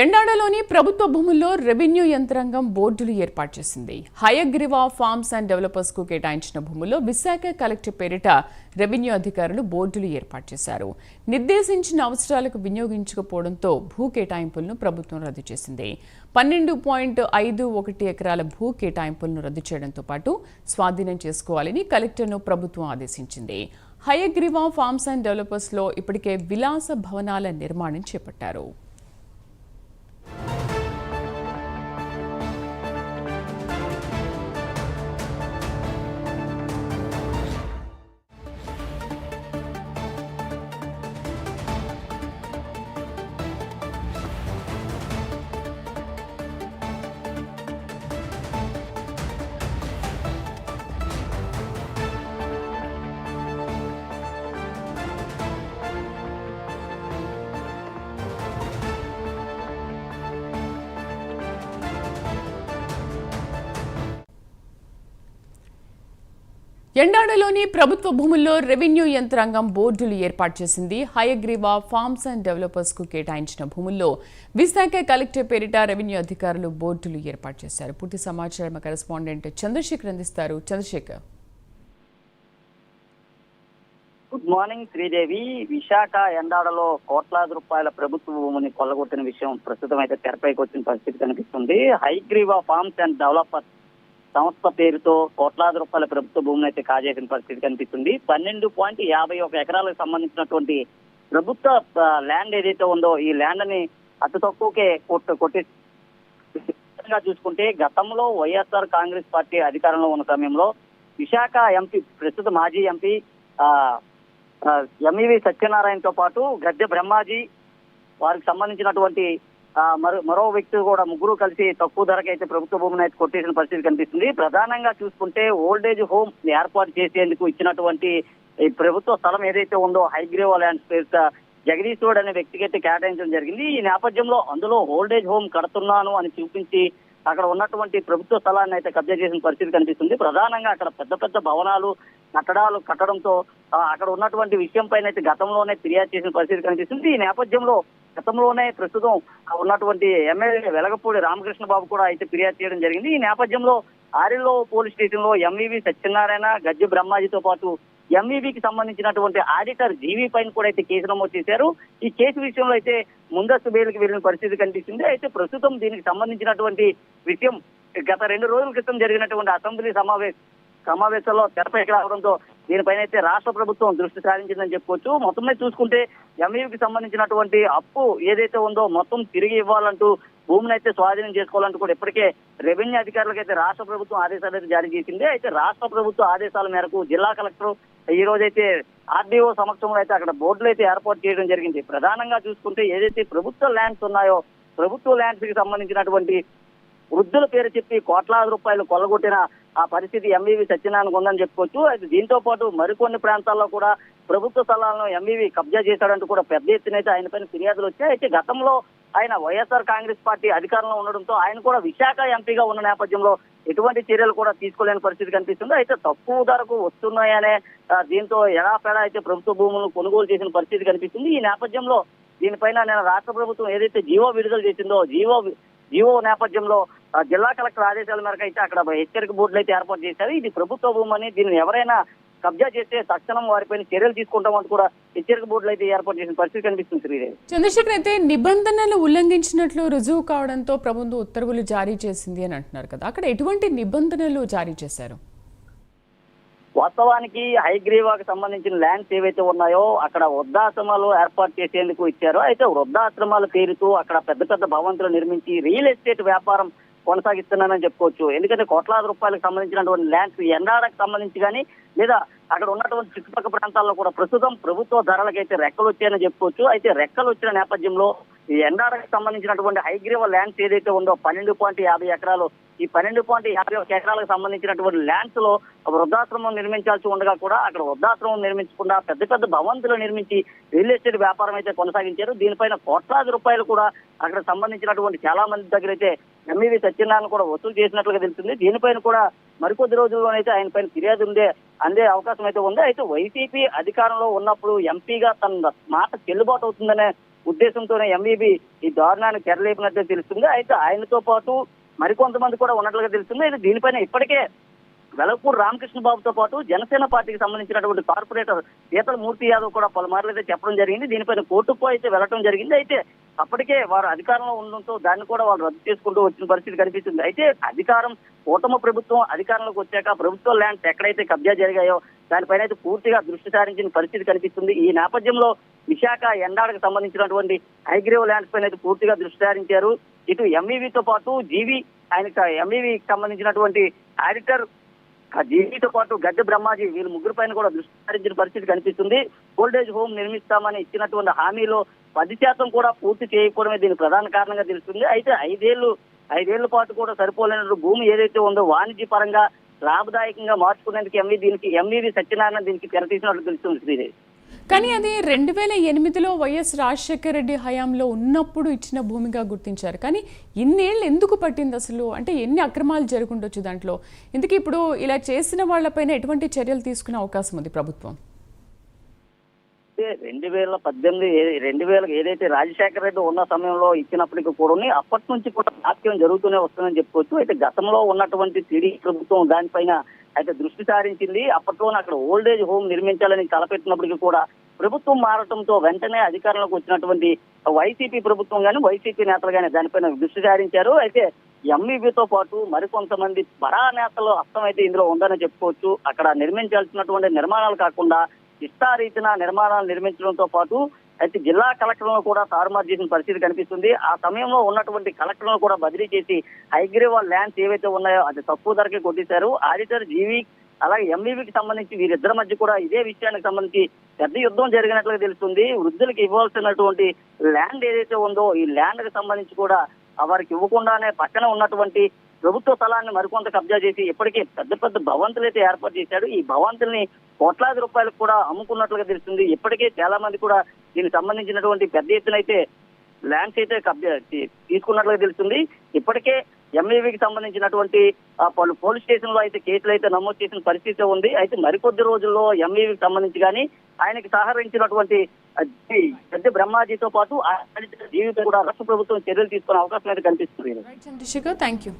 ఎండాడలోని ప్రభుత్వ భూముల్లో రెవెన్యూ యంత్రాంగం బోర్డులు ఏర్పాటు చేసింది. హయగ్రివా ఫార్మ్స్ అండ్ డెవలపర్స్కు కేటాయించిన భూముల్లో విశాఖ కలెక్టర్ పేరిట రెవెన్యూ అధికారులు బోర్డులు ఏర్పాటు చేశారు. నిర్దేశించిన అవసరాలకు వినియోగించకపోవడంతో భూ కేటాయింపులను ప్రభుత్వం రద్దు చేసింది. పన్నెండు పాయింట్ ఐదు ఒకటి ఎకరాల భూ కేటాయింపులను రద్దు చేయడంతో పాటు స్వాధీనం చేసుకోవాలని కలెక్టర్ను ప్రభుత్వం ఆదేశించింది. హయగ్రివా ఫార్మ్స్ అండ్ డెవలపర్స్లో ఇప్పటికే విలాస భవనాల నిర్మాణం చేపట్టారు. ఎండాడలోని ప్రభుత్వ భూముల్లో రెవెన్యూ యంత్రాంగం బోర్డులు ఏర్పాటు చేసింది. హయగ్రీవా ఫార్మ్స్ అండ్ డెవలపర్స్కు కేటాయించిన భూముల్లో విశాఖ కలెక్టర్ పేరిట రెవెన్యూ అధికారులు బోర్డులు ఏర్పాటు చేశారు. పూర్తి సమాచారం కరెస్పాండెంట్ చంద్రశేఖర్ అందిస్తారు. Chandrasekhar. Good morning Sridevi. Visakha ఎండాడలో కోట్లాది రూపాయల ప్రభుత్వ భూమిని కొల్లగొట్టిన విషయం ప్రస్తుతం అయితే తెరపైకి వచ్చిన పరిస్థితి కనిపిస్తుంది. హైగ్రీవా ఫార్మ్స్ అండ్ డెవలపర్ సంస్థ పేరుతో కోట్లాది రూపాయల ప్రభుత్వ భూమిని అయితే కాజేసిన పరిస్థితి కనిపిస్తుంది. పన్నెండు పాయింట్ యాభై ఒక ఎకరాలకు సంబంధించినటువంటి ప్రభుత్వ ల్యాండ్ ఏదైతే ఉందో ఈ ల్యాండ్ని అతి తక్కువకే కొట్టు కొట్టి చూసుకుంటే గతంలో వైఎస్ఆర్ కాంగ్రెస్ పార్టీ అధికారంలో ఉన్న సమయంలో విశాఖ ఎంపీ ప్రస్తుత మాజీ ఎంపీ ఎంఈవి సత్యనారాయణతో పాటు గద్దె బ్రహ్మాజీ వారికి సంబంధించినటువంటి మరో వ్యక్తి కూడా ముగ్గురు కలిసి తక్కువ ధరకైతే అయితే ప్రభుత్వ భూమిని అయితే కొట్టేసిన పరిస్థితి కనిపిస్తుంది. ప్రధానంగా చూసుకుంటే ఓల్డేజ్ హోమ్ ఏర్పాటు చేసేందుకు ఇచ్చినటువంటి ఈ ప్రభుత్వ స్థలం ఏదైతే ఉందో హైగ్రేవ్ ల్యాండ్ స్పేస్ జగదీశ్వరుడు అనే వ్యక్తికి అయితే కేటాయించడం జరిగింది. ఈ నేపథ్యంలో అందులో ఓల్డేజ్ హోమ్ కడుతున్నాను అని చూపించి అక్కడ ఉన్నటువంటి ప్రభుత్వ స్థలాన్ని అయితే కబ్జా చేసిన పరిస్థితి కనిపిస్తుంది. ప్రధానంగా అక్కడ పెద్ద పెద్ద భవనాలు కట్టడాలు కట్టడంతో అక్కడ ఉన్నటువంటి విషయం పైన అయితే గతంలోనే ఫిర్యాదు చేసిన పరిస్థితి కనిపిస్తుంది. ఈ నేపథ్యంలో గతంలోనే ప్రస్తుతం ఉన్నటువంటి ఎమ్మెల్యే వెలగపూడి రామకృష్ణ బాబు కూడా అయితే ఫిర్యాదు చేయడం జరిగింది. ఈ నేపథ్యంలో ఆరిలో పోలీస్ స్టేషన్లో ఎంవివి సత్యనారాయణ గజ్జు బ్రహ్మాజీతో పాటు ఎంఈబికి సంబంధించినటువంటి ఆడిటర్ జీవీ పైన కూడా అయితే కేసు నమోదు చేశారు. ఈ కేసు విషయంలో అయితే ముందస్తు బెయిల్కి వెళ్ళిన పరిస్థితి కనిపిస్తుంది. అయితే ప్రస్తుతం దీనికి సంబంధించినటువంటి విషయం గత రెండు రోజుల క్రితం జరిగినటువంటి అసెంబ్లీ సమావేశం సమావేశంలో తెరపైకి రావడంతో దీనిపైన అయితే రాష్ట్ర ప్రభుత్వం దృష్టి సారించిందని చెప్పుకోవచ్చు మొత్తం మీద చూసుకుంటే ఎంఈకి సంబంధించినటువంటి అప్పు ఏదైతే ఉందో మొత్తం తిరిగి ఇవ్వాలంటూ భూమిని అయితే స్వాధీనం చేసుకోవాలంటూ కూడా ఇప్పటికే రెవెన్యూ అధికారులకు అయితే రాష్ట్ర ప్రభుత్వం ఆదేశాలు అయితే జారీ చేసింది. అయితే రాష్ట్ర ప్రభుత్వ ఆదేశాల మేరకు జిల్లా కలెక్టర్ ఈ రోజైతే ఆర్డీఓ సమక్షంలో అయితే అక్కడ బోర్డులు అయితే ఏర్పాటు చేయడం జరిగింది. ప్రధానంగా చూసుకుంటే ఏదైతే ప్రభుత్వ ల్యాండ్స్ ఉన్నాయో ప్రభుత్వ ల్యాండ్స్కి సంబంధించినటువంటి వృద్ధుల పేరు చెప్పి కోట్లాది రూపాయలు కొల్లగొట్టిన ఆ పరిస్థితి ఎంవీవి సత్యనారాయణకు ఉందని చెప్పుకోవచ్చు. అయితే దీంతో పాటు మరికొన్ని ప్రాంతాల్లో కూడా ప్రభుత్వ స్థలాలను ఎంవీవి కబ్జా చేశాడంటూ కూడా పెద్ద ఎత్తున అయితే ఆయన పైన ఫిర్యాదులు వచ్చాయి. అయితే గతంలో ఆయన వైఎస్ఆర్ కాంగ్రెస్ పార్టీ అధికారంలో ఉండడంతో ఆయన కూడా విశాఖ ఎంపీగా ఉన్న నేపథ్యంలో ఎటువంటి చర్యలు కూడా తీసుకోలేని పరిస్థితి కనిపిస్తుంది. అయితే తక్కువ ధరకు వస్తున్నాయనే దీంతో ఎడాపెడా అయితే ప్రభుత్వ భూములను కొనుగోలు చేసిన పరిస్థితి కనిపిస్తుంది. ఈ నేపథ్యంలో దీనిపైన నేను రాష్ట్ర ప్రభుత్వం ఏదైతే జీవో విడుదల చేసిందో జీవో జీవో నేపథ్యంలో జిల్లా కలెక్టర్ ఆదేశాల మేరకు అయితే అక్కడ హెచ్చరిక బోర్డులు అయితే ఏర్పాటు చేశారు. ఇది ప్రభుత్వ భూమి అని దీన్ని ఎవరైనా కబ్జా చేస్తే తక్షణం వారిపైన చర్యలు తీసుకుంటామంటూ కూడా హెచ్చరిక బోర్డులు అయితే ఏర్పాటు చేసిన పరిస్థితి కనిపిస్తుంది శ్రీదేవి. చంద్రశేఖర్ అయితే నిబంధనలు ఉల్లంఘించినట్లు రుజువు కావడంతో ప్రభుత్వం ఉత్తర్వులు జారీ చేసింది అని అంటున్నారు కదా. అక్కడ ఎటువంటి నిబంధనలు జారీ చేశారు? వాస్తవానికి హైగ్రీవాకి సంబంధించిన ల్యాండ్స్ ఏవైతే ఉన్నాయో అక్కడ వృద్ధాశ్రమాలు ఏర్పాటు చేసేందుకు ఇచ్చారో. అయితే వృద్ధాశ్రమాల పేరుతో అక్కడ పెద్ద పెద్ద భవంతులు నిర్మించి రియల్ ఎస్టేట్ వ్యాపారం కొనసాగిస్తున్నానని చెప్పుకోవచ్చు. ఎందుకంటే కోట్లాది రూపాయలకు సంబంధించినటువంటి ల్యాండ్స్ ఎన్నాడకు సంబంధించి కానీ లేదా అక్కడ ఉన్నటువంటి చుట్టుపక్కల ప్రాంతాల్లో కూడా ప్రస్తుతం ప్రభుత్వ ధరలకైతే రెక్కలు వచ్చాయని చెప్పుకోవచ్చు. అయితే రెక్కలు వచ్చిన నేపథ్యంలో ఈ ఎండాడకు సంబంధించినటువంటి హైగ్రీవ ల్యాండ్స్ ఏదైతే ఉందో పన్నెండు పాయింట్ యాభై ఎకరాలు ఈ పన్నెండు పాయింట్ యాభై ఒక ఎకరాలకు సంబంధించినటువంటి ల్యాండ్స్లో వృద్ధాశ్రమం నిర్మించాల్సి ఉండగా కూడా అక్కడ వృద్ధాశ్రమం నిర్మించకుండా పెద్ద పెద్ద భవంతులు నిర్మించి రియల్ ఎస్టేట్ వ్యాపారం అయితే కొనసాగించారు. దీనిపైన కోట్లాది రూపాయలు కూడా అక్కడ సంబంధించినటువంటి చాలా మంది దగ్గర అయితే ఎంఈవి సత్యనారాయణ కూడా వసూలు చేసినట్లుగా తెలుస్తుంది. దీనిపైన కూడా మరికొద్ది రోజుల్లోనైతే ఆయన పైన ఫిర్యాదు ఉండే అందే అవకాశం అయితే ఉంది. అయితే వైసీపీ అధికారంలో ఉన్నప్పుడు ఎంపీగా తన మాట చెల్లుబాటు అవుతుందనే ఉద్దేశంతోనే ఎంఈబి ఈ దారుణాన్ని తెరలేపినట్టు తెలుస్తుంది. అయితే ఆయనతో పాటు మరికొంతమంది కూడా ఉన్నట్లుగా తెలుస్తుంది. అయితే దీనిపైన ఇప్పటికే వెలపూర్ రామకృష్ణ బాబుతో పాటు జనసేన పార్టీకి సంబంధించినటువంటి కార్పొరేటర్ ఈతల మూర్తి యాదవ్ కూడా పలుమార్లు అయితే చెప్పడం జరిగింది. దీనిపైన కోర్టుకు అయితే వెళ్ళటం జరిగింది. అయితే అప్పటికే వారు అధికారంలో ఉండడంతో దాన్ని కూడా వాళ్ళు రద్దు చేసుకుంటూ వచ్చిన పరిస్థితి కనిపిస్తుంది. అయితే అధికారం కూటమి ప్రభుత్వం అధికారంలోకి వచ్చాక ప్రభుత్వ ల్యాండ్స్ ఎక్కడైతే కబ్జా జరిగాయో దానిపైన అయితే పూర్తిగా దృష్టి సారించిన పరిస్థితి కనిపిస్తుంది. ఈ నేపథ్యంలో విశాఖ ఎండాడకు సంబంధించినటువంటి హైగ్రేవ్ ల్యాండ్స్ పైన అయితే పూర్తిగా దృష్టి సారించారు. ఇటు ఎంఈవితో పాటు జీవి ఆయన ఎంఈవికి సంబంధించినటువంటి ఆడిటర్ దీనితో పాటు గద్దె బ్రహ్మాజీ వీళ్ళు ముగ్గురు పైన కూడా దృష్టి సారించిన పరిస్థితి కనిపిస్తుంది. ఓల్డేజ్ హోమ్ నిర్మిస్తామని ఇచ్చినటువంటి హామీలో పది శాతం కూడా పూర్తి చేయకపోవడమే దీని ప్రధాన కారణంగా తెలుస్తుంది. అయితే ఐదేళ్ళు ఐదేళ్ళ పాటు కూడా సరిపోలేనట్టు భూమి ఏదైతే ఉందో వాణిజ్య పరంగా లాభదాయకంగా మార్చుకునేందుకు ఎంవి దీనికి ఎంవివి సత్యనారాయణ దీనికి తెరతీసినట్లు తెలుస్తుంది శ్రీదేవి. కానీ అది రెండు వేల ఎనిమిదిలో వైఎస్ రాజశేఖర రెడ్డి హయాంలో ఉన్నప్పుడు ఇచ్చిన భూమిగా గుర్తించారు. కానీ ఇన్నేళ్ళు ఎందుకు పట్టింది అసలు? అంటే ఎన్ని అక్రమాలు జరుగుండొచ్చు దాంట్లో? ఇందుకే ఇప్పుడు ఇలా చేసిన వాళ్ళపైన ఎటువంటి చర్యలు తీసుకునే అవకాశం ఉంది ప్రభుత్వం? రెండు వేల పద్దెనిమిది రెండు వేల ఏదైతే రాజశేఖర రెడ్డి ఉన్న సమయంలో ఇచ్చినప్పటికీ కూడా అప్పటి నుంచి కూడా నాట్యం జరుగుతూనే వస్తుందని చెప్పుకోవచ్చు. అయితే గతంలో ఉన్నటువంటి టీడీ ప్రభుత్వం దానిపైన అయితే దృష్టి సారించింది. అప్పట్లోనే అక్కడ ఓల్డేజ్ హోమ్ నిర్మించాలని తలపెట్టినప్పటికీ కూడా ప్రభుత్వం మారటంతో వెంటనే అధికారంలోకి వచ్చినటువంటి వైసీపీ ప్రభుత్వం కానీ వైసీపీ నేతలు కానీ దానిపైన దృష్టి సారించారు. అయితే ఎంఈబీతో పాటు మరికొంతమంది బడా నేతలు హస్తం అయితే ఇందులో ఉందని చెప్పుకోవచ్చు. అక్కడ నిర్మించాల్సినటువంటి నిర్మాణాలు కాకుండా ఇష్టారీతిన నిర్మాణాలు నిర్మించడంతో పాటు అయితే జిల్లా కలెక్టర్లను కూడా తారుమారు చేసిన పరిస్థితి కనిపిస్తుంది. ఆ సమయంలో ఉన్నటువంటి కలెక్టర్లను కూడా బదిలీ చేసి హైగ్రీవా ల్యాండ్స్ ఏవైతే ఉన్నాయో అది తక్కువ ధరకే కొట్టేశారు ఆడిటర్ జీవి అలాగే ఎంఈవికి సంబంధించి వీరిద్దరి మధ్య కూడా ఇదే విషయానికి సంబంధించి పెద్ద యుద్ధం జరిగినట్లుగా తెలుస్తుంది. వృద్ధులకు ఇవ్వాల్సినటువంటి ల్యాండ్ ఏదైతే ఉందో ఈ ల్యాండ్కి సంబంధించి కూడా వారికి ఇవ్వకుండానే పక్కన ఉన్నటువంటి ప్రభుత్వ స్థలాన్ని మరికొంత కబ్జా చేసి ఇప్పటికే పెద్ద పెద్ద భవంతులు అయితే ఏర్పాటు చేశాడు. ఈ భవంతుల్ని కోట్లాది రూపాయలకు కూడా అమ్ముకున్నట్లుగా తెలుస్తుంది. ఇప్పటికే చాలా మంది కూడా దీనికి సంబంధించినటువంటి పెద్ద ఎత్తున అయితే ల్యాండ్స్ అయితే కబ్జా తీసుకున్నట్లుగా తెలుస్తుంది. ఇప్పటికే ఎంఏవికి సంబంధించినటువంటి పలు పోలీస్ స్టేషన్లో అయితే కేసులు అయితే నమోదు చేసిన పరిస్థితి ఉంది. అయితే మరికొద్ది రోజుల్లో ఎంఏవికి సంబంధించి కానీ ఆయనకి సహకరించినటువంటి పెద్ద బ్రహ్మాజీతో పాటు జీవితం కూడా రాష్ట్ర ప్రభుత్వం చర్యలు తీసుకునే అవకాశం అయితే కనిపిస్తుంది. Chandrasekhar thank you